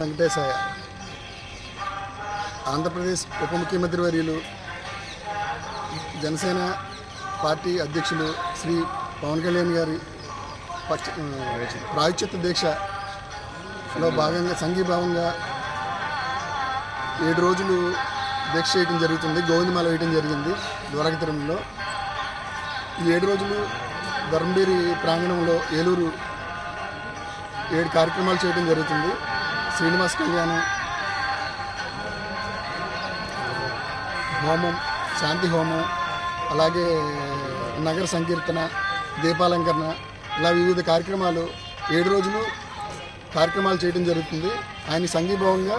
వెంకటేశాయ ఆంధ్రప్రదేశ్ ఉప ముఖ్యమంత్రి వర్యులు జనసేన పార్టీ అధ్యక్షులు శ్రీ పవన్ కళ్యాణ్ గారి పక్ష ప్రాయశ్చిత్త దీక్షలో భాగంగా సంఘీభావంగా ఏడు రోజులు దీక్ష చేయడం జరుగుతుంది. గోవిందమాల వేయడం జరిగింది ద్వారకతిరంలో. ఈ ఏడు రోజులు ధర్మబీరి ప్రాంగణంలో ఏలూరు ఏడు కార్యక్రమాలు చేయడం జరుగుతుంది. శ్రీనివాస్ కళ్యాణం. హోమం శాంతి హోమం అలాగే నగర సంకీర్తన దీపాలంకరణ ఇలా వివిధ కార్యక్రమాలు. ఏడు రోజులు కార్యక్రమాలు చేయడం జరుగుతుంది. ఆయన సంఘీభావంగా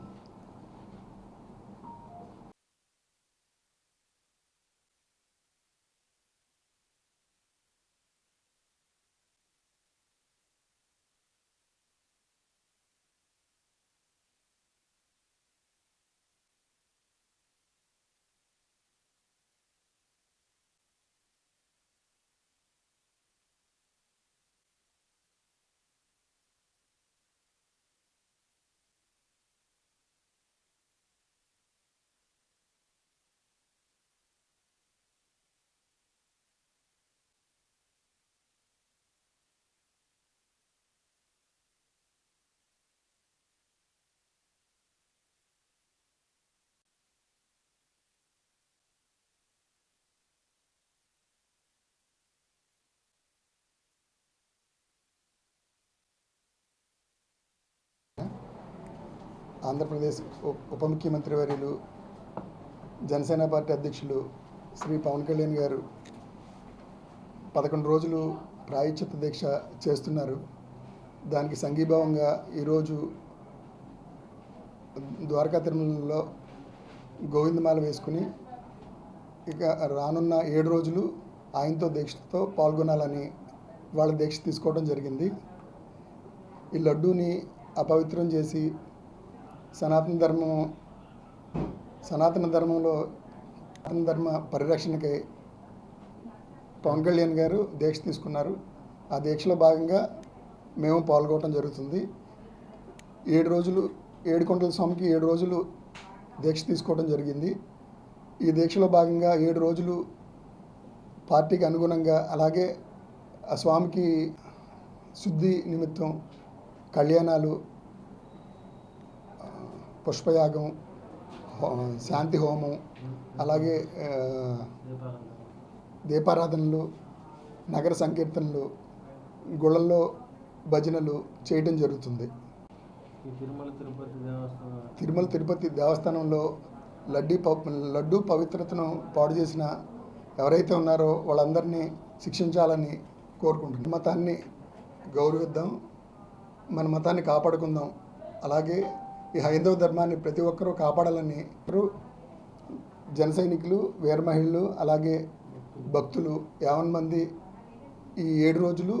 ఆంధ్రప్రదేశ్ ఉప ముఖ్యమంత్రి వర్యులు జనసేన పార్టీ అధ్యక్షులు శ్రీ పవన్ కళ్యాణ్ గారు పదకొండు రోజులు ప్రాయశ్చిత్త దీక్ష చేస్తున్నారు. దానికి సంఘీభావంగా ఈరోజు ద్వారకా తిరుమలలో గోవిందమాల వేసుకుని ఇక రానున్న ఏడు రోజులు ఆయనతో దీక్షతో పాల్గొనాలని వాళ్ళ దీక్ష తీసుకోవడం జరిగింది. ఈ లడ్డూని అపవిత్రం చేసి సనాతన ధర్మం సనాతన ధర్మంలో సనాతన ధర్మ పరిరక్షణకి పవన్ కళ్యాణ్ గారు దీక్ష తీసుకున్నారు. ఆ దీక్షలో భాగంగా మేము పాల్గొనడం జరుగుతుంది. ఏడు రోజులు ఏడు కొండల స్వామికి ఏడు రోజులు దీక్ష తీసుకోవడం జరిగింది. ఈ దీక్షలో భాగంగా ఏడు రోజులు పార్టీకి అనుగుణంగా అలాగే ఆ స్వామికి శుద్ధి నిమిత్తం కళ్యాణాలు పుష్పయాగం హో- శాంతి హోమం అలాగే దీపారాధనలు నగర సంకీర్తనలు గుళ్ళల్లో భజనలు చేయడం జరుగుతుంది. తిరుమల తిరుపతి దేవస్థానం. తిరుమల తిరుపతి దేవస్థానంలో లడ్డీ ప లడ్డూ పవిత్రతను పాడు చేసిన ఎవరైతే ఉన్నారో వాళ్ళందరినీ శిక్షించాలని కోరుకుంటున్నాం. మతాన్ని గౌరవిద్దాం మన మతాన్ని కాపాడుకుందాం. అలాగే ఈ హైందవ ధర్మాన్ని ప్రతి ఒక్కరూ కాపాడాలని అందరూ జన సైనికులు వీర మహిళలు అలాగే భక్తులు యావన్ మంది ఈ ఏడు రోజులు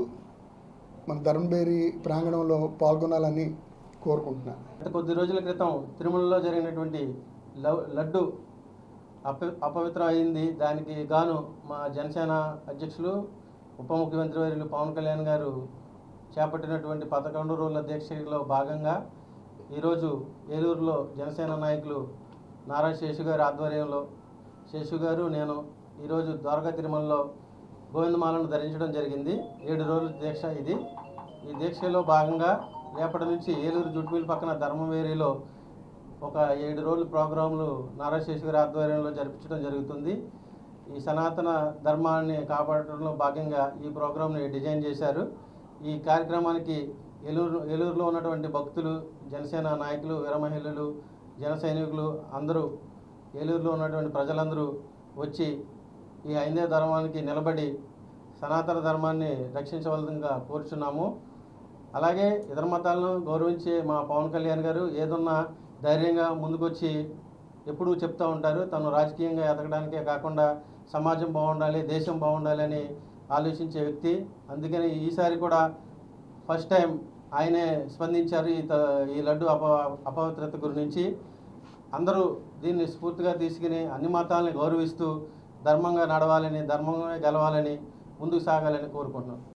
మన ధర్మబేరి ప్రాంగణంలో పాల్గొనాలని కోరుకుంటున్నాను కొద్ది రోజుల క్రితం తిరుమలలో జరిగినటువంటి లవ్- లడ్డు అప అపవిత్రం అయింది. దానికి గాను మా జనసేన అధ్యక్షులు ఉప ముఖ్యమంత్రి వర్యులు పవన్ కళ్యాణ్ గారు చేపట్టినటువంటి పదకొండు రోజుల దీక్షలో భాగంగా ఈరోజు ఏలూరులో జనసేన నాయకులు నారా శేషు గారి ఆధ్వర్యంలో శేషు గారు నేను ఈరోజు ద్వారకా తిరుమలలో గోవిందమాలను ధరించడం జరిగింది. ఏడు రోజుల దీక్ష ఇది. ఈ దీక్షలో భాగంగా రేపటి నుంచి ఏలూరు జుట్మిల్ పక్కన ధర్మవేరిలో ఒక ఏడు రోజుల ప్రోగ్రాంలు నారా శేషు గారి ఆధ్వర్యంలో జరిపించడం జరుగుతుంది. ఈ సనాతన ధర్మాన్ని కాపాడటంలో భాగంగా ఈ ప్రోగ్రాంని డిజైన్ చేశారు. ఈ కార్యక్రమానికి ఏలూరు ఏలూరులో ఉన్నటువంటి భక్తులు జనసేన నాయకులు వీరమహిళలు జన సైనికులు అందరూ ఏలూరులో ఉన్నటువంటి ప్రజలందరూ వచ్చి ఈ హైందవ ధర్మానికి నిలబడి సనాతన ధర్మాన్ని రక్షించవలసిందిగా కోరుచున్నాము. అలాగే ఇతర మతాలను గౌరవించే మా పవన్ కళ్యాణ్ గారు ఏదున్నా ధైర్యంగా ముందుకొచ్చి ఎప్పుడూ చెప్తూ ఉంటారు. తను రాజకీయంగా ఎదగడానికే కాకుండా సమాజం బాగుండాలి దేశం బాగుండాలి అని ఆలోచించే వ్యక్తి. అందుకని ఈసారి కూడా ఫస్ట్ టైం ఆయనే స్పందించారు ఈ త- ఈ లడ్డు అప అపవిత్రత గురించి. అందరూ దీన్ని స్ఫూర్తిగా తీసుకుని అన్ని మతాలని గౌరవిస్తూ ధర్మంగా నడవాలని ధర్మంగా గెలవాలని ముందుకు సాగాలని కోరుకుంటున్నాం.